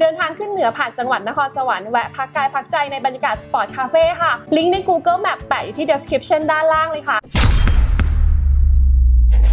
เดินทางขึ้นเหนือผ่านจังหวัดนครสวรรค์แวะพักกายพักใจในบรรยากาศสปอร์ตคาเฟ่ค่ะ ลิงก์ใน Google Map แปะอยู่ที่ description ด้านล่างเลยค่ะ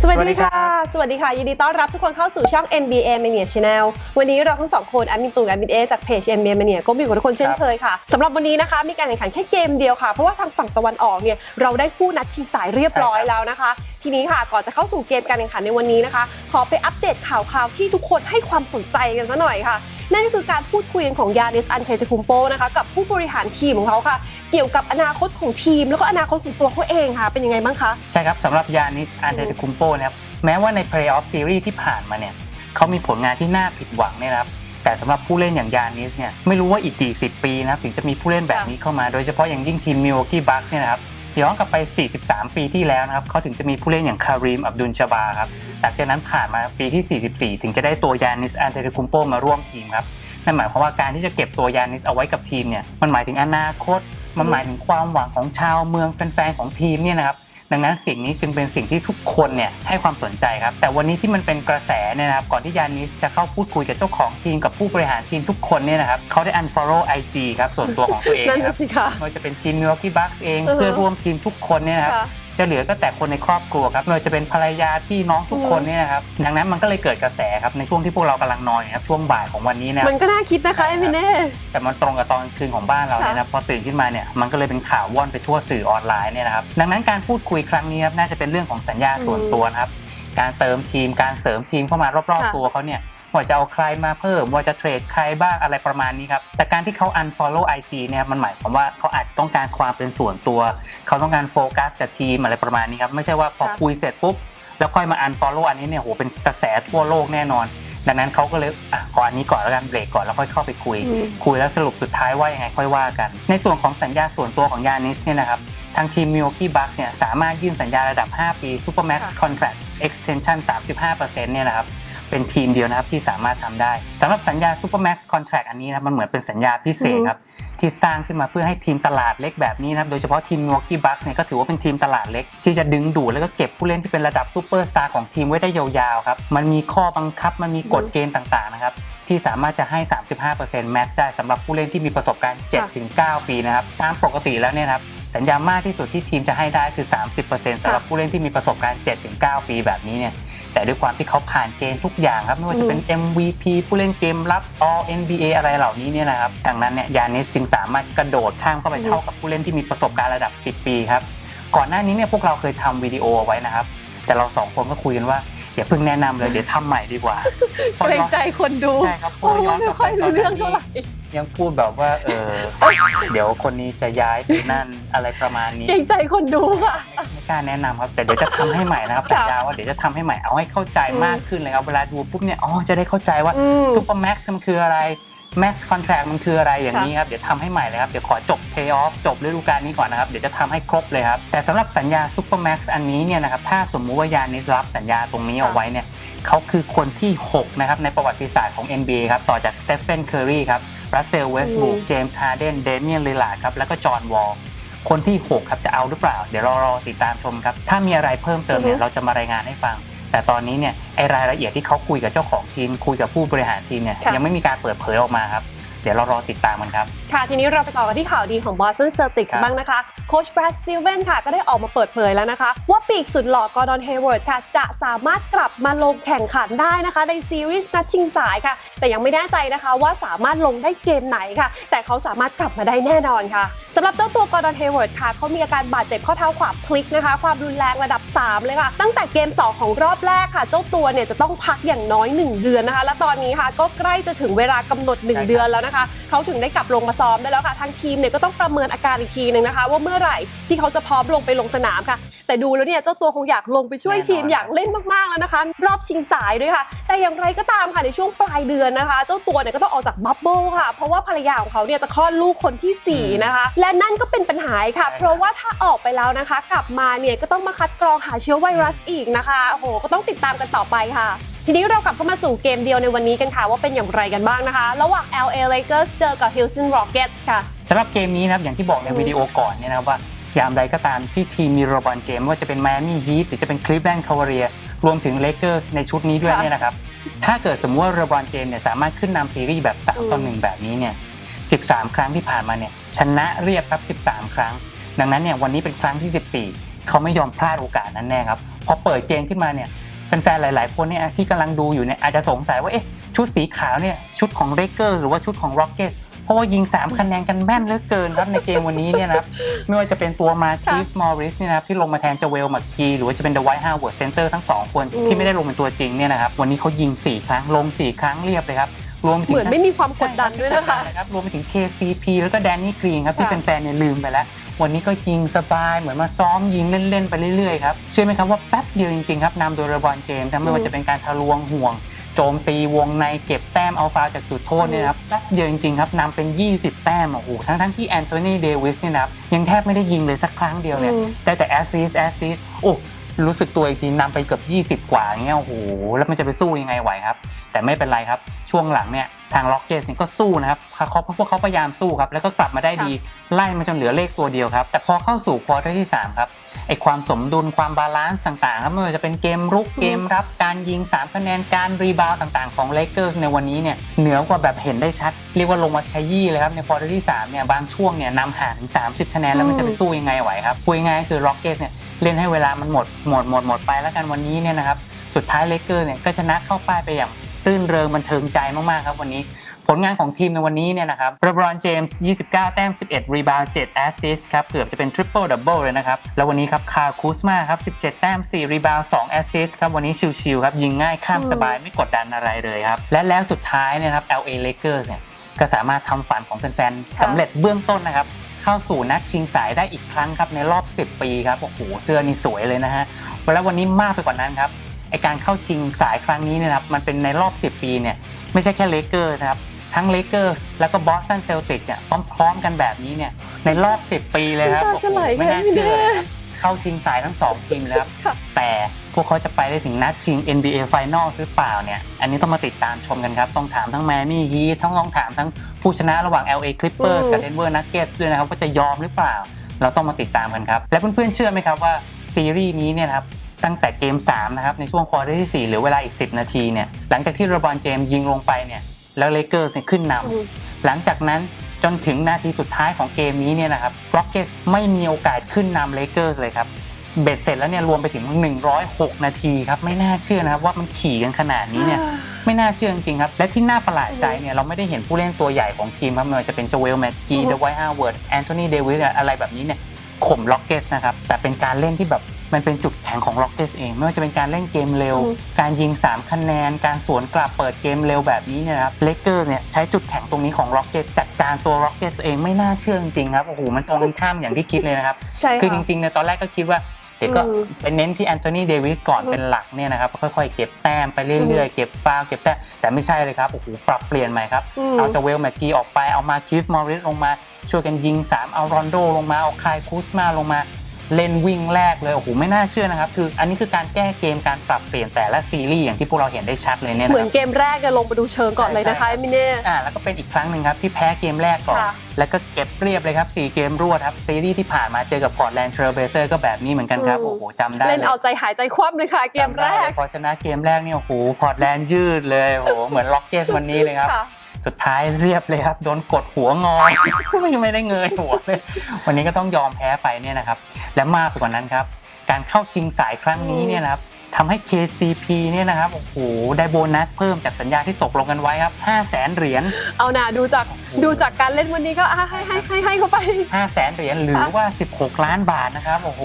สวัสดีค่ะ สวัสดีค่ะ ยินดีต้อนรับทุกคนเข้าสู่ช่อง NBA Mania Channel วันนี้เราทั้งสองคนแอดมินตูนแอดมินเอจากเพจ NBA Mania ก็มีอยู่กับทุกคนเช่นเคยค่ะสำหรับวันนี้นะคะ มีการแข่งขันแค่เกมเดียวค่ะ เพราะว่าทางฝั่งตะวันออกเนี่ยเราได้คู่นัดชิงสายเรียบร้อยแล้วนะคะ ทีนี้ค่ะ ก่อนจะเข้าสู่เกมการแข่งขันในวันนี้นะคะ ขอไปอัปเดตข่าวคราวที่ทุกคนให้ความสนใจกันซะหน่อยค่ะ นั่นคือการพูดคุยของยานิสอันเทจคุมโปนะคะกับผู้บริหารทีมของเขาค่ะ เกี่ยวกับอนาคตของทีม แล้วก็อนาคตของตัวเขาเองค่ะเป็นยังไงบ้างคะใช่ครับสำหรับยานิสอันเดตคุมโปนะครับแม้ว่าใน Playoff Series ที่ผ่านมาเนี่ยเขามีผลงานที่น่าผิดหวังเนี่ยนะครับแต่สำหรับผู้เล่นอย่างยานิสเนี่ยไม่รู้ว่าอีกกี่สิบปีนะครับถึงจะมีผู้เล่นแบบนี้เข้ามาโดยเฉพาะอย่างยิ่งทีมมิวกี้บัคเนี่ยนะครับ ย้อนกลับไป 43 ปีที่แล้วนะครับเขาถึงจะมีผู้เล่นอย่างคารีมอับดุลชาบาครับหลังจากนั้นผ่านมาปีที่ 44 ถึงจะได้ตัวยานิสอันเดตคุมโปมาร่วมทีมครับนั่นหมายความว่าการที่จะเก็บตัวยานิสเอาไว้กับทีมเนี่ยมันหมายถึงอนาคต มันหมายถึงความหวังของชาวเมืองแฟนๆของทีมเนี่ยนะครับ ดังนั้นสิ่งนี้จึงเป็นสิ่งที่ทุกคนเนี่ยให้ความสนใจครับ แต่วันนี้ที่มันเป็นกระแสเนี่ยนะครับก่อนที่ยานิสจะเข้าพูดคุยกับเจ้าของทีมกับผู้บริหารทีมทุกคนเนี่ยนะครับเขาได้ unfollow IG ครับส่วนตัวของตัวเองนั่นครัน่ะบสิคะไม่ว่าจะเป็นทีม Milwaukee Bucks เองอือฮะเพื่อนร่วมทีมทุกคนเนี่ยนะครับค่ะ จะเหลือก็แต่คนในครอบครัวครับไม่ว่าจะเป็นภรรยาพี่น้องทุกคนเนี่ยนะครับดังนั้นมันก็เลยเกิดกระแสครับในช่วงที่พวกเรากำลังนอนอยู่ครับช่วงบ่ายของวันนี้นะครับมันก็น่าคิดนะคะใช่เอครับมิเน่ แต่มันตรงกับตอนคืนของบ้านเราเนี่ยนะพอตื่นขึ้นมาเนี่ยมันก็เลยเป็นข่าวว่อนไปทั่วสื่อออนไลน์เนี่ยนะครับดังนั้นการพูดคุยครั้งนี้ครับน่าจะเป็นเรื่องของสัญญาส่วนตัวนะครับ การเติมทีมการเสริมทีมเข้ามารอบค่ะๆตัวเขาเนี่ยว่าจะเอาใครมาเพิ่มว่าจะเทรดใครบ้างอะไรประมาณนี้ครับแต่การที่เขา unfollow IG เนี่ยครับมันหมายความว่าเขาอาจจะต้องการความเป็นส่วนตัว เขาต้องการโฟกัสกับทีมอะไรประมาณนี้ครับไม่ใช่ว่าพอคุยเสร็จปุ๊บแล้วค่อยมา unfollow อันนี้เนี่ยโหเป็นกระแสทั่วโลกแน่นอน ดังนั้นเขาก็เลยอะขออันนี้ก่อนแล้วกันเบรกก่อนแล้วค่อยเข้าไปคุยอืมคุยแล้วสรุปสุดท้ายว่ายังไงค่อยว่ากัน ในส่วนของสัญญาส่วนตัวของยานิสเนี่ยนะครับ ทางทีม Milwaukee Bucks เนี่ยสามารถยื่นสัญญาระดับ 5 ปี Supermax ค่ะ Contract Extension 35%เนี่ยนะครับเป็นทีมเดียวนะครับที่สามารถทำได้สำหรับสัญญา Supermax Contract อันนี้นะครับมันเหมือนเป็นสัญญาพิเศษครับ ที่สร้างขึ้นมาเพื่อให้ทีมตลาดเล็กแบบนี้นะครับ โดยเฉพาะทีม Milwaukee Bucks เนี่ยก็ถือว่าเป็นทีมตลาดเล็ก ที่จะดึงดูดแล้วก็เก็บผู้เล่นที่เป็นระดับซูเปอร์สตาร์ของทีมไว้ได้ยาวๆครับ มันมีข้อบังคับมันมีกฎเกณฑ์ต่างๆนะครับที่สามารถจะให้ 35% max ได้สำหรับผู้เล่นที่มีประสบการณ์ 7-9 ปีนะครับตามปกติแล้วเนี่ยนะครับ สัญญามากที่สุดที่ทีมจะให้ได้คือ 30%สำหรับผู้เล่นที่มีประสบการณ์ 7-9 ปีแบบนี้เนี่ยแต่ด้วยความที่เขาผ่านเกณฑ์ทุกอย่างครับไม่ว่าจะเป็น MVP ผู้เล่นเกมรับ All NBA อะไรเหล่านี้เนี่ยนะครับดังนั้นเนี่ยยานิสจึงสามารถกระโดดข้ามเข้าไปเท่ากับผู้เล่นที่มีประสบการณ์ระดับ 10 ปีครับก่อนหน้านี้เนี่ยพวกเราเคยทำวิดีโอเอาไว้นะครับ แต่เราสองคนก็คุยกันว่าอย่าเพิ่งแนะนำเลยเดี๋ยวทำใหม่ดีกว่าเกรงใจคนดูใช่ครับเพโอ้ราะว่าย้อนกไม่ลับค่ไปอยตอรู้นเรื่นั้องนเท่านี่ไหร่ ยังพูดแบบว่า เออ เดี๋ยวคนนี้จะย้ายไปนั่นอะไรประมาณนี้ เกรงใจคนดูค่ะ ไม่กล้าแนะนำครับ แต่เดี๋ยวจะทำให้ใหม่นะครับค่ะสัญญาว่าเดี๋ยวจะทำให้ใหม่เอาให้เข้าใจอืมมากขึ้นเลยครับเวลาดูปุ๊บเนี่ยอ๋อจะได้เข้าใจว่าอืมซูเปอร์แม็กซ์มันคืออะไรแม็กซ์คอนแท c t มันคืออะไรอย่างค่ะนี้ครับเดี๋ยวทำให้ใหม่เลยครับเดี๋ยวขอจบเพย์ออฟจบฤดูกาลนี้ก่อนนะครับเดี๋ยวจะทำให้ครบเลยครับแต่สำหรับสัญญาซูเปอร์แม็กซ์อันนี้เนี่ยนะครับถ้าสมมุติว่ายานิสรับสัญญาตรงนี้เอาไว้เนี่ยเขาคือคนที่หกนะครับในประวัติศาสตร์ของ NBA ครับต่อจากสเตฟเฟนเคอร์รีครับ รัสเซลเวสต์บรูอืคมเจมส์ฮาร์เดนเดเมียนลิลาร์ดครับแล้วก็จอห์นวอลคนที่ 6 ครับจะเอาหรือเปล่า เดี๋ยวเรารอติดตามชมครับ ถ้ามีอะไรเพิ่มเติมเนี่อืยอฮึเราจะมารายงานให้ฟัง แต่ตอนนี้เนี่ยไอรายละเอียดที่เขาคุยกับเจ้าของทีม คุยกับผู้บริหารทีมเนี่ยค่ะยังไม่มีการเปิดเผยออกมาครับ เดี๋ยวเรารอติดตามมันครับค่ะ ทีนี้เราไปต่อกันที่ข่าวดีของ Boston Celtics ครับบ้างนะคะ โค้ชแบรดสตีเวนค่ะ ก็ได้ออกมาเปิดเผยแล้วนะคะ ว่าปีกสุดหล่อกอร์ดอนเฮเวิร์ดค่ะ จะสามารถกลับมาลงแข่งขันได้นะคะ ในซีรีส์นัดชิงสายค่ะ แต่ยังไม่แน่ใจนะคะว่าสามารถลงได้เกมไหนค่ะ แต่เขาสามารถกลับมาได้แน่นอนค่ะสำหรับเจ้าตัวกอร์ดอนเฮเวิร์ดค่ะเขามีอาการบาดเจ็บข้อเท้าขวาพลิกนะคะ ความรุนแรงระดับ 3 เลยค่ะ ตั้งแต่เกม 2 ของรอบแรกค่ะ เจ้าตัวเนี่ยจะต้องพักอย่างน้อย 1 เดือนนะคะ และตอนนี้ค่ะก็ใกล้จะถึงเวลากำหนดใช่ครั1บเดือนแล้วนะคะ เขาถึงได้กลับลงมาซ้อมได้แล้วค่ะ ทางทีมเนี่ยก็ต้องประเมินอาการอีกทีหนึ่งนะคะ ว่าเมื่อไหร่ที่เขาจะพร้อมลงไปลงสนามค่ะ แต่ดูแล้วเนี่ยเจ้าตัวคงอยากลงไปช่วยทีมอยากเล่นมากๆแล้วนะคะ รอบชิงสายด้วยค่ะ แต่อย่างไรก็ตามค่ะในช่วงปลายเดือนนะคะ เจ้าตัวเนี่ยก็ต้องออกจากบับเบิลค่ะ เพราะว่าภรรยาของเขาเนี่ยจะคลอดลูกคนที่สี่นะคะ และนั่นก็เป็นปัญหาค่ะ เพราะว่าถ้าออกไปแล้วนะคะ กลับมาเนี่ยก็ต้องมาคัดกรองหาเชื้อไวรัสอีกนะคะโอ้โหก็ต้องติดตามกันต่อไปค่ะ ทีนี้เรากลับเข้ามาสู่เกมเดียวในวันนี้กันค่ะว่าเป็นอย่างไรกันบ้างนะคะ ระหว่าง LA Lakers เจอกับ Houston Rockets ค่ะสำหรับเกมนี้นะครับอย่างที่บอกในวิดีโอก่อนเนี่ยนะครับว่ายามใดก็ตามที่ทีมมีโรบอนเจมส์ไม่ว่าจะเป็น Miami Heat หรือจะเป็น Cleveland Cavaliers รวมถึง Lakers ในชุดนี้ด้วยค่ะเนี่ยนะครับถ้าเกิดสมมติว่าเรบรอนเจมส์เนี่ยสามารถขึ้นนำซีรีส์แบบ3ต่อ1แบบนี้เนี่ย13 ครั้งที่ผ่านมาเนี่ยชนะเรียบครับ 13 ครั้ง ดังนั้นเนี่ยวันนี้เป็นครั้งที่ 14 เขาไม่ยอมพลาดโอกาสนั้นแน่ครับพอเปิดเกมขึ้นมาเนี่ย แฟนๆ หลาย ๆ คนเนี่ยที่กำลังดูอยู่เนี่ยอาจจะสงสัยว่าเอ๊ะชุดสีขาวเนี่ยชุดของเรเกอร์หรือว่าชุดของ Rockets เพราะว่ายิง 3 คะแนนกันแม่นเหลือเกินครับในเกมวันนี้เนี่ยนะครับไม่ว่าจะเป็นตัวมาคีฟมอริสเนี่ยนะครับที่ลงมาแทนจเวลมักกีหรือว่าจะเป็นเดอะไวท์ฮาวเวิร์ดเซนเตอร์ทั้งสองคนอืมที่ไม่ได้ลงเป็นตัวจริงเนี่ยนะครับวันนี้เขายิง 4 ครั้งลง 4 ครั้งเรียบเลยครับรวมไปถึงเหมือนไม่มีความกดดันด้วยนะคะครับรวมไปถึง KCP แล้วก็แดนนี่กรีนครับที่ค่ะแฟนๆเนี่ยลืมไปแล้ว วันนี้ก็ยิงสบายเหมือนมาซ้อมยิงเล่นๆไปเรื่อยๆครับเชื่อไหมครับว่าแป๊บเดียวจริงๆครับนำโดยเรบรอนเจมส์ครับไม่ว่าจะเป็นการทะลวงห่วง โจมตีวงในเก็บแต้มเอาฟาวล์จากจุดโทษเนี่ยนะครับแป๊บเดียวจริงๆครับนำเป็น 20 แต้มโอ้โหทั้งๆที่แอนโทนีเดวิสเนี่ยนะครับยังแทบไม่ได้ยิงเลยสักครั้งเดียวเนี่ยอืมแต่แต่แอสซิสแอสซิสโอ้ รู้สึกตัวอีกทีนำไปเกือบ 20 กว่าเงี้ยโอ้โหแล้วมันจะไปสู้ยังไงไหวครับ แต่ไม่เป็นไรครับ ช่วงหลังเนี่ยทางล็อกเกสเนี่ยก็สู้นะครับเขาเขาพวกเขาพยายามสู้ครับ แล้วก็กลับมาได้ดีไล่มาจนเหลือเลขตัวเดียวครับ แต่พอเข้าสู่ควอเตอร์ที่ 3 ครับไอความสมดุลความบาลานซ์ต่างๆครับไม่ว่าจะเป็นเกมรุกเกมรับการยิง 3 คะแนนการรีบาวด์ต่างๆของเลเกอร์สในวันนี้เนี่ยเหนือกว่าแบบเห็นได้ชัด เรียกว่าลงมาขยี้เลยครับในควอเตอร์ที่3เนี่ยบางช่วงเนี่ยนำห่างถึง30 คะแนนแล้วมันจะไปสู้ยังไงไหวครับพูดง่ายๆคือล็อกเกสเนี่ย เล่นให้เวลามันหมดหมดหมดหมดไปแล้วกันวันนี้เนี่ยนะครับสุดท้ายเลเกอร์เนี่ยก็ชนะเข้าป้ายไปอย่างรื่นเริงบันเทิงใจมากๆครับวันนี้ ผลงานของทีมในวันนี้เนี่ยนะครับเรบรอนเจมส์29 แต้ม 11 รีบาวด์7แอสซิสครับ เกือบจะเป็นทริปเปิลดับเบิลเลยนะครับ แล้ววันนี้ครับคาคูสมาครับ 17 แต้ม 4 รีบาวด์2แอสซิสครับ วันนี้ชิลๆครับ ยิงง่ายข้ามสบายไม่กดดันอะไรเลยครับ และแล้วสุดท้ายเนี่ยครับ LA Lakers เนี่ยก็สามารถทำฝันของแฟนๆสำเร็จเบื้องต้นนะครับ เข้าสู่นัดชิงสายได้อีกครั้งครับในรอบ 10 ปีครับโอ้โหเสื้อนี่สวยเลยนะฮะแล้ววันนี้มากไปกว่านั้นครับไอการเข้าชิงสายครั้งนี้เนี่ยนะครับมันเป็นในรอบ 10 ปีเนี่ยไม่ใช่แค่เลเกอร์นะครับทั้งเลเกอร์แล้วก็บอสตันเซลติกเนี่ยพร้อมๆกันแบบนี้เนี่ยในรอบ 10 ปีเลยครับน้ำตาจะไหลโอ้โหไม่น่าค่ะเชื่อพี่เลยเน่ครับเข้าชิงสายทั้ง 2 ทีมเลยครับค่ะแต่ พวกเขาจะไปได้ถึงนัดชิง NBA Finals หรือเปล่าเนี่ย อันนี้ต้องมาติดตามชมกันครับ ต้องถามทั้งแมมี่ฮีทั้งลองถามทั้งผู้ชนะระหว่าง LA Clippers กับ Denver Nuggets ด้วยนะครับว่าจะยอมหรือเปล่า เราต้องมาติดตามกันครับ และเพื่อนๆเชื่อไหมครับว่าซีรีส์นี้เนี่ยนะครับตั้งแต่เกม3นะครับในช่วงควอเตอร์ที่4เหรือเวลาอีก 10 นาทีเนี่ยหลังจากที่เรบรอนเจมส์ยิงลงไปเนี่ยแล้วเลเกอร์สเนี่ยขึ้นนำอืมหลังจากนั้นจนถึงนาทีสุดท้ายของเกมนี้เนี่ยนะครับร็อกเก็ตไม่มีโอกาสขึ้นนำเลเกอร์สเลยครับ เบ็ดเสร็จแล้วเนี่ยรวมไปถึง 106 นาทีครับไม่น่าเชื่อนะครับว่ามันขี่กันขนาดนี้เนี่ยไม่น่าเชื่อจริงๆครับ และที่น่าประหลาดใจเนี่ยเราไม่ได้เห็นผู้เล่นตัวใหญ่ของทีมครับไม่ว่าจะเป็นโจเวลแมตกีอือฮึเดอะไวท์ฮาวเวิร์ดแอนโทนีเดวิสอะไรแบบนี้เนี่ยข่มล็อกเก็ตนะครับแต่เป็นการเล่นที่แบบมันเป็นจุดแข็งของล็อกเก็ตเอง ไม่ว่าจะเป็นการเล่นเกมเร็วอือฮึการยิง 3 คะแนน การสวนกลับเปิดเกมเร็วแบบนี้เนี่ยนะครับเลเกอร์เนี่ยใช้จุดแข็งตรงนี้ของล็อกเก็ตจัดการตัวล็อกเก็ตเองไม่น่าเชื่อจริงๆครับโอ้โหมันตรงกันข้ามอย่างที่คิดเลยนะครับใช่คือจค่ะริงๆเนี่ยตอนแรกก็คิดว่า เดี๋ยวก็อืมไปเน้นที่แอนโทนีเดวิสก่อนอืมเป็นหลักเนี่ยนะครับค่อยๆ เก็บแต้มไปเรื่อยๆ เก็บฟาวล์เก็บแต้มแต่ไม่ใช่เลยครับโอ้โหปรับเปลี่ยนใหม่ครับอืมเอาจะเวลแมกกีออกไปเอามาคิฟมอริสลงมา ช่วยกันยิง 3 เอารอนโดลงมาเอาคายคูสมาลงมา เล่นวิ่งแรกเลยโอ้โหไม่น่าเชื่อนะครับ คืออันนี้คือการแก้เกมการปรับเปลี่ยนแต่ละซีรีส์อย่างที่พวกเราเห็นได้ชัดเลยเนี่ยเหนะมืคอนรับเกมแรกเนี่ยลงมาดูเชิงก่อนเลยนะคะใช่เอมิเน่อ่าแล้วก็เป็นอีกครั้งหนึ่งครับที่แพ้เกมแรกก่อนค่ะแล้วก็เก็บเรียบเลยครับ 4 เกมรวดครับซีรีส์ที่ผ่านมาเจอกับพอร์ตแลนด์เทรลเบเซอร์ก็แบบนี้เหมือนกันครับอืมโอ้โหจำได้เล่นเลยเอาใจหายใจคว่ำเลยค่ะเกมแรจำได้กเลยพอชนะเกมแรกเนี่ยโอ้โหพอร์ตแลนด์ยืดเลยโอ้โหเหมือนล็อกเก็ตวันนี้เลยครับค่ะ สุดท้ายเรียบเลยครับโดนกดหัวงอไม่ได้เงยหัวเลยวันนี้ก็ต้องยอมแพ้ไปเนี่ยนะครับ และมากไปกว่านั้นครับ การเข้าชิงสายครั้งนี้เนี่ยนะครับ ทำให้ KCP เนี่ยนะครับโอ้โหได้โบนัสเพิ่มจากสัญญาที่ตกลงกันไว้ครับ 5 0 0แสนเหรียญ เอานะดูจากดูจากการเล่นวันนี้ก็อะให้ให้ให้ให้เขาไป 5 0 0แสนเหรียญหรือว่า 16 ล้านบาทนะครับ โอ้โห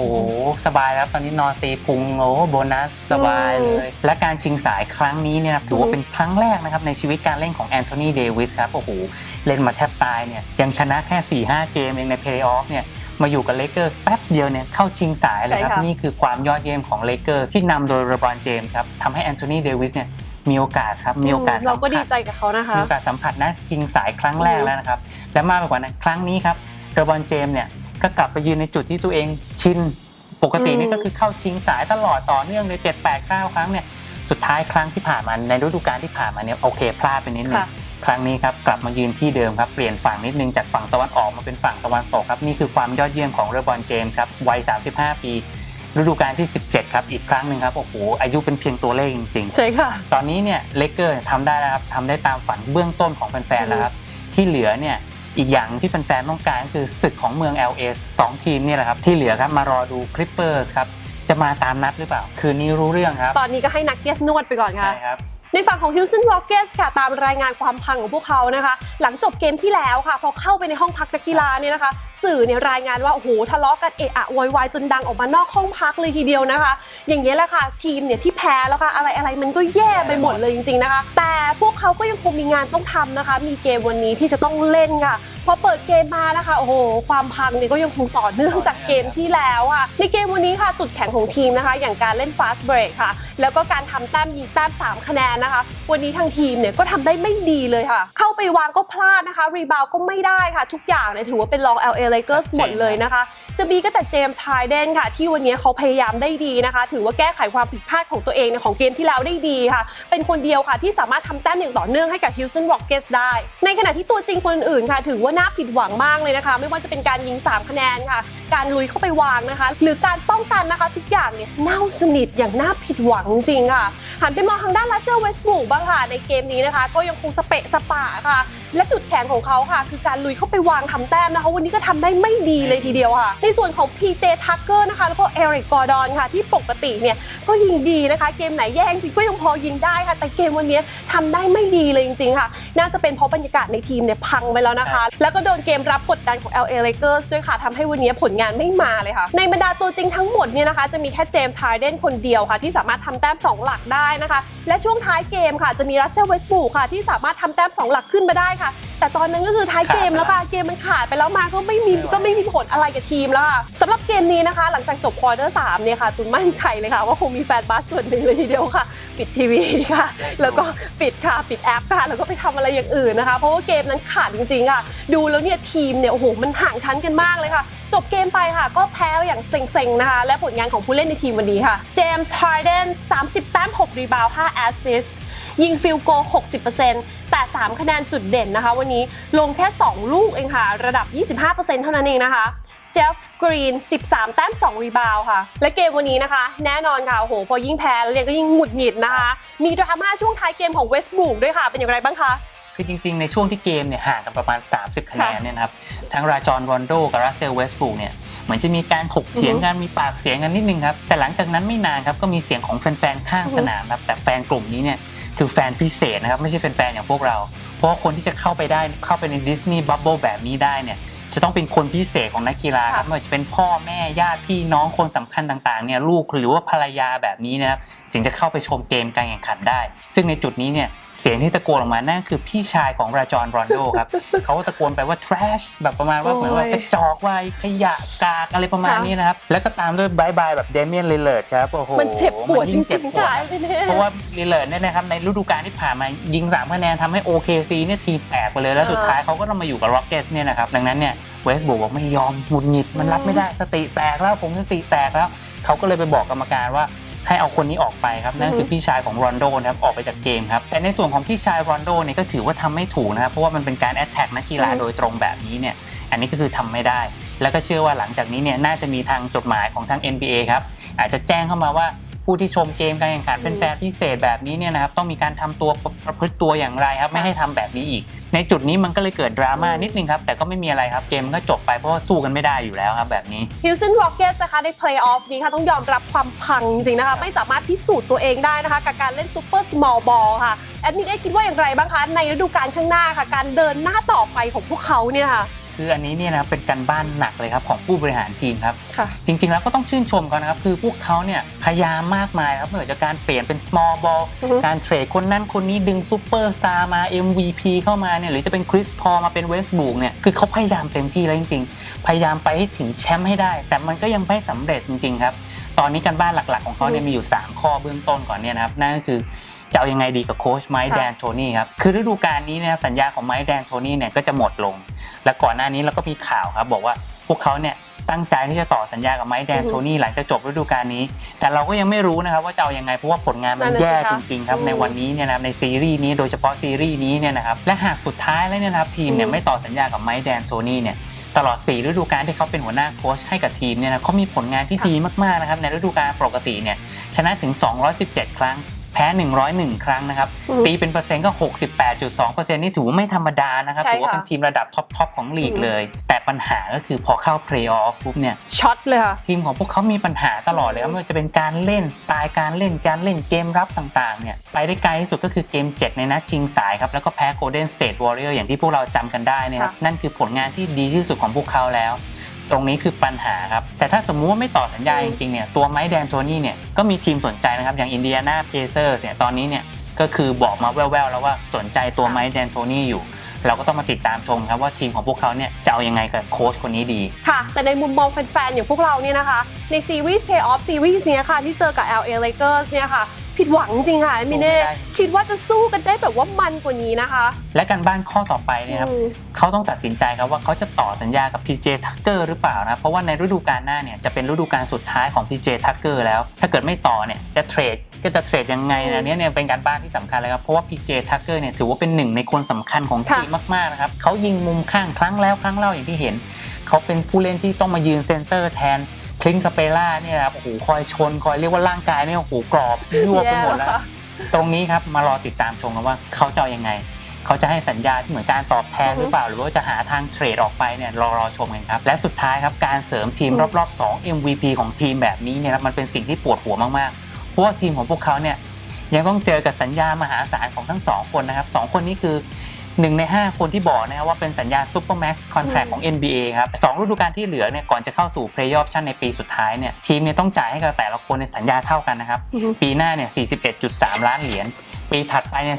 สบายแล้วตอนนี้นอนตีพุงโอ้โบนัสสบายเลย และการชิงสายครั้งนี้เนี่ยนะครับถือว่าเป็นครั้งแรกนะครับในชีวิตการเล่นของแอนโทนีเดวิสครับโอ้โหเล่นมาแทบตายเนี่ยยังชนะแค่ 4-5 เกมเองในเพลย์ออฟเนี่ย มาอยู่กับเลเกอร์แป๊บเดียวเนี่ยเข้าชิงสายเลยครับ ใช่ค่ะ นี่คือความยอดเยี่ยมของเลเกอร์ที่นำโดยเรบรอนเจมส์ครับทำให้แอนโทนีเดวิสเนี่ยมีโอกาสครับมีโอกาสเราก็สัมผัสดีใจกับเขานะคะ มีโอกาสสัมผัสนะชิงสายครั้งแรกแล้วนะครับ และมากไปกว่านั้นครั้งนี้ครับเรบอนเจมส์เนี่ยก็กลับไปยืนในจุดที่ตัวเองชินปกติอืม นี่ก็คือเข้าชิงสายตลอดต่อเนื่องเลย7 8 9 ครั้งเนี่ยสุดท้ายครั้งที่ผ่านมาในฤดูกาลที่ผ่านมาเนี่ยโอเคพลาดไปนิดนึง ค่ะ ครั้งนี้ครับกลับมายืนที่เดิมครับเปลี่ยนฝั่งนิดนึงจากฝั่งตะวันออกมาเป็นฝั่งตะวันตกครับนี่คือความยอดเยี่ยมของเรบอนเจมส์ครับวัย 35 ปีฤดูกาลที่ 17 ครับ อีกครั้งหนึ่งครับ โอ้โห อายุเป็นเพียงตัวเลขจริงใช่ค่ะๆตอนนี้เนี่ย เลเกอร์ทำได้แล้วครับทำได้ตามฝันเบื้องต้นของแฟนๆแล้วครับ ที่เหลือเนี่ย อีกอย่างที่แฟนๆต้องการก็คือศึกของเมือง LA 2 ทีมเนี่ยแหละครับ ที่เหลือครับมารอดูคลิปเปอร์สครับ จะมาตามนัดหรือเปล่า คืนนี้รู้เรื่องครับ ตอนนี้ก็ให้นักเก็ตนวดไปก่อนค่ะ ใช่ครับ ในฝั่งของ Houston Rockets ค่ะตามรายงานความพังของพวกเขานะคะ หลังจบเกมที่แล้วค่ะพอเข้าไปในห้องพักนักกีฬาเนี่ยนะคะ สื่อเนี่ยรายงานว่าโอ้โหทะเลาะกันเอะอะโวยวายจนดังออกมานอกห้องพักเลยทีเดียวนะคะ อย่างนี้ยแหละค่ะ ทีมเนี่ยที่แพ้แล้วค่ะอะไรอะไรมันก็แย่ไปหมดเลยจริงๆนะคะ แต่พวกเขาก็ยังคงมีงานต้องทำนะคะ มีเกมวันนี้ที่จะต้องเล่นค่ะ อเปิดเกมมานะคะโอ้โหความพังเนี่ยก็ยังคงต่อเนื่องจากเกมที่แล้วค่ะในเกมวันนี้ค่ะจุดแข็งของทีมนะคะ อย่างการเล่น fast break ค่ะ แล้วก็การทำแต้มยิงแต้ม3คะแนนนะคะ วันนี้ทางทีมเนี่ยก็ทำได้ไม่ดีเลยค่ะ เข้าไปวางก็พลาดนะคะ รีบาวก็ไม่ได้ค่ะ ทุกอย่างเนี่ยถือว่าเป็นรอง LA Lakers ชัดเจนหมดเลยนะคะ จะมีก็แต่เจมส์ไฮเดนค่ะ ที่วันนี้เขาพยายามได้ดีนะคะ ถือว่าแก้ไขความผิดพลาดของตัวเองในของเกมที่แล้วได้ดีค่ะ เป็นคนเดียวค่ะที่สามารถทำแต้มอย่างต่อเนื่องให้กับ Houston Rockets ได้ ในขณะที่ตัวจริงคนอื่นๆค่ะ ถือว่าน่าผิดหวังมากเลยนะคะ ไม่ว่าจะเป็นการยิง 3 คะแนนค่ะ การลุยเข้าไปวางนะคะ หรือการป้องกันนะคะ ทุกอย่างเนี่ยเน่าสนิทอย่างน่าผิดหวังจริงค่ะหันไปมองทางด้านลาเซลเวสต์บรูกบ้างค่ะในเกมนี้นะคะ ก็ยังคงสเปะสปะค่ะ และจุดแข็งของเขาค่ะ คือการลุยเข้าไปวางทำแต้มนะคะ วันนี้ก็ทำได้ไม่ดีเลยทีเดียวค่ะ ในส่วนของ PJ Tucker นะคะ แล้วก็เอริกกอร์ดอนค่ะ ที่ปกติเนี่ยก็ยิงดีนะคะ เกมไหนแย่จริงก็ยังพอยิงได้ค่ะ แต่เกมวันนี้ทำได้ไม่ดีเลยจริงๆค่ะ น่าจะเป็นเพราะบรรยากาศในทีมเนี่ยพังไปแล้วนะคะ แล้วก็โดนเกมรับกดดันของ LA Lakers ด้วยค่ะทำให้วันนี้ผลงานไม่มาเลยค่ะ ในบรรดาตัวจริงทั้งหมดเนี่ยนะคะจะมีแค่เจมส์ฮาร์เดนคนเดียวค่ะ ที่สามารถทำแต้ม 2 หลักได้นะคะ และช่วงท้ายเกมค่ะจะมีรัสเซลเวสต์บรูกค่ะที่สามารถทำแต้ม2หลักขึ้นมาได้ค่ะ แต่ตอนนั้นก็คือท้ายเกมแล้วค่ะ เกมมันขาดไปแล้วมาก็ไม่มีก็ไม่มีผลอะไรกับทีมแล้วค่ะสำหรับเกมนี้นะคะ หลังจากจบควอเตอร์สามเนี่ยค่ะตุนมั่นใจเลยค่ะว่าคงมีแฟนบาสส่วนหนึ่งเลยทีเดียวค่ะ ปิดทีวีค่ะ แล้วก็ปิดค่ะปิดแอปค่ะ แล้วก็ไปทำอะไรอย่างอื่นนะคะ เพราะว่าเกมนั้นขาดจริงๆค่ะดูแล้วเนี่ยทีมเนี่ยโอ้โหมันห่างชั้นกันมากเลยค่ะจบเกมไปค่ะ ก็แพ้อย่างเซ็งๆนะคะ และผลงานของผู้เล่นในทีมวันนี้ค่ะเจมส์ฮาร์เดน30แต้ม6รีบาวด์5แอสซิสต์ ยิงฟิลโก 60%แต่ 3 คะแนนจุดเด่นนะคะ วันนี้ลงแค่ 2 ลูกเองค่ะ ระดับ 25%เท่านั้นเองนะคะเจฟฟกรีน 13 แต้ม 2 รีบาวด์ค่ะ และเกมวันนี้นะคะ แน่นอนค่ะโอ้โหพอยิ่งแพ้แล้วเนี่ยก็ยิ่งหงุดหงิดนะคะ มีดราม่าช่วงท้ายเกมของเวสต์บรูกด้วยค่ะ เป็นอย่างไรบ้างคะ คือจริงๆ ในช่วงที่เกมเนี่ยห่างกันประมาณ 30 คะแนนเนี่ยนะครับ ทั้งราจอนรอนโดกับรัสเซลเวสต์บรูกเนี่ยเหมือนจะมีการถกเถียงกันมีปากเสียงกันนิดนึงครับ แต่หลังจากนั้นไม่นานครับก็มีเสียงของแฟนๆ ข้างสนามครับแต่แฟนกลุ่มนี้เนี่ย คือแฟนพิเศษนะครับ ไม่ใช่แฟนๆอย่างพวกเรา เพราะคนที่จะเข้าไปได้เข้าไปในดิสนีย์บับเบิลแบบนี้ได้เนี่ยจะต้องเป็นคนพิเศษของนักกีฬาครับไม่ว่าจะเป็นพ่อแม่ญาติพี่น้องคนสำคัญต่างๆเนี่ยลูกหรือว่าภรรยาแบบนี้นะครับ ถึงจะเข้าไปชมเกมการแข่งขันได้ ซึ่งในจุดนี้เนี่ยเสียงที่ตะโกนออกมานั่นคือพี่ชายของราจอนรอนโดครับเขาก็ตะโกนไปว่า trash แบบประมาณว่าโอ้ยเหมือนว่ากระจอกวายขยะกากอะไรประมาณค่ะนี้นะครับ แล้วก็ตามด้วยบายบายแบบเดเมียนลิลเลอร์ครับโอ้โหมันเจ็บปวดมันจยิ่งเจ็ริบงปๆวดค่ะครับพี่เน่เพราะว่าลิลเลอร์เนี่ยนะครับในฤดูกาลที่ผ่านมายิง3คะแนนทำให้ OKC เนี่ยทีมแตกไปเลยแล้วสุดท้ายเขาก็ต้องมาอยู่กับ Rockets เนี่ยนะครับดังนั้นเนี่ยเวสต์บุกบอกไม่ยอมหงุดหงิดมันรับไม่ได้สติแตกแล้วผมสติแตกแล้วเขาก็เลยไปบอกกรรมการว่า ให้เอาคนนี้ออกไปครับนั่นคือพี่ชายของรอนโดนะครับออกไปจากเกมครับแต่ในส่วนของพี่ชายรอนโดเนี่ยก็ถือว่าทำไม่ถูกนะครับเพราะว่ามันเป็นการแอตแทกนักกีฬาอืมโดยตรงแบบนี้เนี่ยอันนี้ก็คือทำไม่ได้ แล้วก็เชื่อว่าหลังจากนี้เนี่ยน่าจะมีทางจดหมายของทาง NBA ครับอาจจะแจ้งเข้ามาว่าผู้ที่ชมเกมการแข่งขันอืมเป็นแฟนพิเศษแบบนี้เนี่ยนะครับต้องมีการทำตัวประพฤติตัวอย่างไรครับไม่ให้ทำแบบนี้อีก ในจุดนี้มันก็เลยเกิดดราม่านิดนึงครับ แต่ก็ไม่มีอะไรครับเกมก็จบไปเพราะว่าสู้กันไม่ได้อยู่แล้วครับแบบนี้ฮิลสันร็อกเก็ตนะคะในเพลย์ออฟนี้ค่ะต้องยอมรับความพังจริงๆนะคะ ไม่สามารถพิสูจน์ตัวเองได้นะคะ กับการเล่นซูเปอร์สมอลบอลค่ะแอดมินเอ้คิดว่าอย่างไรบ้างคะในฤดูกาลข้างหน้าค่ะ การเดินหน้าต่อไปของพวกเขาเนี่ยค่ะ คืออันนี้เนี่ยนะครับเป็นการบ้านหนักเลยครับของผู้บริหารทีมครับ ค่ะ จริงๆแล้วก็ต้องชื่นชมเขานะครับ คือพวกเขาเนี่ยพยายามมากมายครับไม่ว่าจะการเปลี่ยนเป็น small ball อือฮึ การเทรดคนนั้นคนนี้ดึงซูเปอร์สตาร์มา MVP เข้ามาเนี่ยหรือจะเป็นคริสพอมาเป็นเวสต์บูกเนี่ยคือเขาพยายามเต็มที่แล้วจริงๆ พยายามไปให้ถึงแชมป์ให้ได้ แต่มันก็ยังไม่สำเร็จจริงๆครับ ตอนนี้การบ้านหลักๆของเขาเนี่ยมีอยู่ 3 ข้อเบื้องต้นก่อนเนี่ยนะครับนั่นก็คือ จะเอายังไงดีกับโค้ชไมค์ค่ะแดนโทนี่ครับ คือฤดูกาลนี้เนะครับสัญญาของไมค์แดนโทนี่เนี่ยก็จะหมดลง และก่อนหน้านี้เราก็มีข่าวครับ บอกว่าพวกเขาเนี่ยตั้งใจที่จะต่อสัญญากับไมค์แดนอือฮึโทนี่หลังจากจบฤดูกาลนี้ แต่เราก็ยังไม่รู้นะครับว่าจะเอายังไงเพราะว่าผลงานมันนั่นน่ะแย่สิคะจริงๆครับอืมในวันนี้เนี่ยนะครับในซีรีส์นี้โดยเฉพาะซีรีส์นี้เนี่ยนะครับและหากสุดท้ายแล้วเนี่ยนะครับทีมเนี่ยอืมไม่ต่อสัญญากับไมค์แดนโทนี่เนี่ยตลอด 4 ฤดูกาลที่เขาเป็นหัวหน้าโค้ชให้กับทีมเนี่ยนะเขามีผลงานที่ค่ะดีมากๆนะครับในฤดูกาลปกติเนี่ยชนะถึง 217 ครั้ง แพ้ 101 ครั้งนะครับอืมตีเป็นเปอร์เซ็นต์ก็ 68.2%นี่ถือว่าไม่ธรรมดานะครับใช่ถือว่าค่ะเป็นทีมระดับท็อปๆของลีกอืมเลย แต่ปัญหาก็คือพอเข้าเพลย์ออฟปุ๊บเนี่ยช็อตเลยค่ะ ทีมของพวกเขามีปัญหาตลอดเลยครับไม่ว่าจะเป็นการเล่นสไตล์การเล่นการเล่นเกมรับต่างๆเนี่ยไปได้ไกลที่สุดก็คือเกม 7 ในนัดชิงสายครับ แล้วก็แพ้ Golden State Warrior อย่างที่พวกเราจำกันได้เนยครับค่ะนั่นคือผลงานที่ดีที่สุดของพวกเขาแล้ว ตรงนี้คือปัญหาครับ แต่ถ้าสมมุติว่าไม่ต่อสัญญาอืจมริงๆเนี่ยตัวไมค์แดนโทนี่เนี่ยก็มีทีมสนใจนะครับอย่างอินเดียนาเพเซอร์เนี่ยตอนนี้เนี่ยก็คือบอกมาแว่วๆแล้วว่าสนใจตัวไมค์แดนโทนี่อยู่ เราก็ต้องมาติดตามชมครับว่าทีมของพวกเขาเนี่ยจะเอายังไงกับโค้ชคนนี้ดี ค่ะ แต่ในมุมมองแฟนๆ อย่างพวกเราเนี่ยนะคะ ในซีรีส์ Playoff ซีรีส์เนี้ยค่ะ ที่เจอกับ LA Lakers เนี่ยค่ะ ผิดหวังจริงค่ะมิเน่สู้ไม่ได้คิดว่าจะสู้กันได้แบบว่ามันกว่านี้นะคะ และการบ้านข้อต่อไปเนี่ยครับอืมเขาต้องตัดสินใจครับว่าเขาจะต่อสัญญากับ PJ Tucker หรือเปล่านะเพราะว่าในฤดูกาลหน้าเนี่ยจะเป็นฤดูกาลสุดท้ายของ PJ Tucker แล้ว ถ้าเกิดไม่ต่อเนี่ยจะเทรดก็จะเทรดยังไงอืนะมเนี่ยเนี่ยเป็นการบ้านที่สำคัญเลยครับเพราะว่า PJ Tucker เนี่ยถือว่าเป็นหนึ่งในคนสำคัญของค่ะทีมมากๆนะครับเขายิงมุมข้างครั้งแล้วครั้งเล่าอย่างที่เห็นเขาเป็นผู้เล่นที่ต้องมายืนเซนเตอร์แทน คลินคาเปล่าเนี่ยนะครับโอ้โหคอยชนคอยเรียกว่าร่างกายเนี่ยโอ้โหกรอบยั่วไปหมดแล้วค่ะตรงนี้ครับมารอติดตามชมกันว่าเขาจะเอายังไง เขาจะให้สัญญาที่เหมือนการตอบแทนอือฮึหรือเปล่า หรือว่าจะหาทางเทรดออกไปเนี่ยรอรอชมกันครับ และสุดท้ายครับการเสริมทีมอืมรอบๆ 2 MVP ของทีมแบบนี้เนี่ยครับมันเป็นสิ่งที่ปวดหัวมากๆเพราะว่าทีมของพวกเขาเนี่ยยังต้องเจอกับสัญญามหาศาลของทั้งสองคนนะครับสองคนนี้คือ หนึ่งใน 5 คนที่บอกนะครับว่าเป็นสัญญาซูเปอร์แม็กซ์คอนแทรคอืมของ NBA ครับสองฤดูกาลที่เหลือเนี่ยก่อนจะเข้าสู่เพลย์ออฟชั่นในปีสุดท้ายเนี่ยทีมเนี่ยต้องจ่ายให้กับแต่ละคนในสัญญาเท่ากันนะครับอือฮึปีหน้าเนี่ย 41.3 ล้านเหรียญปีถัดไปเนี่ย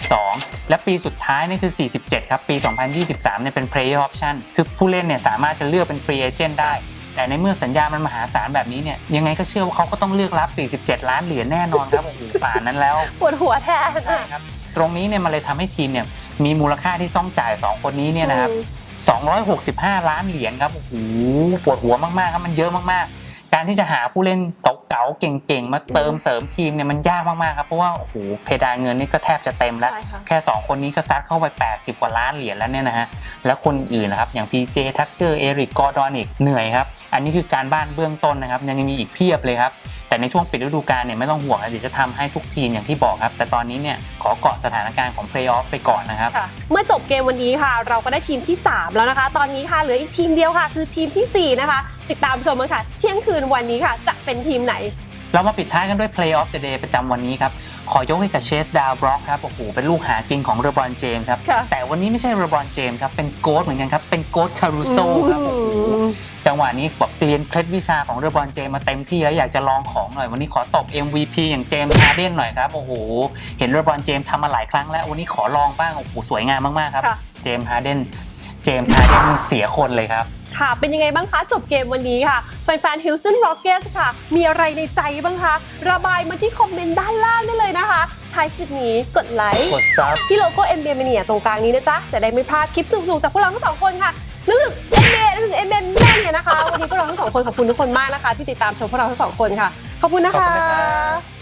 44.2 และปีสุดท้ายเนี่ยคือ 47 ครับ ปี 2023 เนี่ยเป็น Player Option คือผู้เล่นเนี่ยสามารถจะเลือกเป็น Free Agent ได้ แต่ในเมื่อสัญญามันมหาศาลแบบนี้เนี่ย ยังไงก็เชื่อว่าเขาก็ต้องเลือกรับ 47 ล้านเหรียญแน่นอนครับ โอ้โหป่านนั้นแล้ว ปวดหัวแทนใช่ครับ ตรงนี้เนี่ยมันเลยทำให้ทีมเนี่ย มีมูลค่าที่ต้องจ่าย 2 คนนี้เนี่ยนะครับ265 ล้านเหรียญครับโอ้โหปวดหัวมากๆครับมันเยอะมากๆ การที่จะหาผู้เล่นเก่าๆเก่งๆ มาเติมเสริมทีมเนี่ยมันยากมากๆครับเพราะว่าโอ้โหเพดานเงินนี่ก็แทบจะเต็มแล้วใช่ค่ะแค่ 2 คนนี้ก็ซัดเข้าไป 80 กว่าล้านเหรียญแล้วเนี่ยนะฮะแล้วคนอื่นนะครับอย่าง PJ Tucker เอริกกอร์ดอนิกเหนื่อยครับ อันนี้คือการบ้านเบื้องต้นนะครับยังมีอีกเพียบเลยครับ แต่ในช่วงปิดฤดูกาลเนี่ยไม่ต้องห่วงนะเดี๋ยวจะทำให้ทุกทีมอย่างที่บอกครับ แต่ตอนนี้เนี่ยขอเกาะสถานการณ์ของเพลย์ออฟไปก่อนนะครับค่ะเมื่อจบเกมวันนี้ค่ะ เราก็ได้ทีมที่ 3 แล้วนะคะ ตอนนี้ค่ะเหลืออีกทีมเดียวค่ะ คือทีมทีสี่4 นะคะ ติดตามชมกันค่ะ เที่ยงคืนวันนี้ค่ะ จะเป็นทีมไหน เรามาปิดท้ายกันด้วย Play of the Day ประจำวันนี้ครับ ขอยกให้กับเชสดาวบล็อกครับโอ้โหเป็นลูกหากินของเรบรอนเจมส์ครับ ค่ะ แต่วันนี้ไม่ใช่เรบรอนเจมส์ครับเป็นโกดเหมือนกันครับ เป็นโกดคารูโซครับโอ้โหจังหวะนี้แบบเรียนเคล็ดวิชาของเรบรอนเจมส์มาเต็มที่แล้วอยากจะลองของหน่อย วันนี้ขอตบ MVP อย่างเจมส์ฮาร์เดนหน่อยครับโอ้โหเห็นเรบรอนเจมส์ทำมาหลายครั้งแล้ววันนี้ขอลองบ้างโอ้โหสวยงามมากๆครับ ค่ะ เจมส์ฮาร์เดนเจมส์ฮาร์เดนนี่เสียคนเลยครับ ค่ะ เป็นยังไงบ้างคะ จบเกมวันนี้ค่ะ แฟนๆ Houston Rockets ค่ะ มีอะไรในใจบ้างคะ ระบายมาที่คอมเมนต์ด้านล่างได้เลยนะคะท้ายสุดนี้กดไลค์ กดซับที่โลโก้ NBA Mania ตรงกลางนี้นะจ๊ะ จะได้ไม่พลาดคลิปสูงๆ จากพวกเราทั้งสองคนค่ะนึกถึง NBA นึกถึง NBA Mania นะคะ วันนี้พวกเราทั้งสองคนขอบคุณทุกคนมากนะคะ ที่ติดตามชมพวกเราทั้งสองคนค่ะ ขอบคุณนะขอบคะคุณนะครับ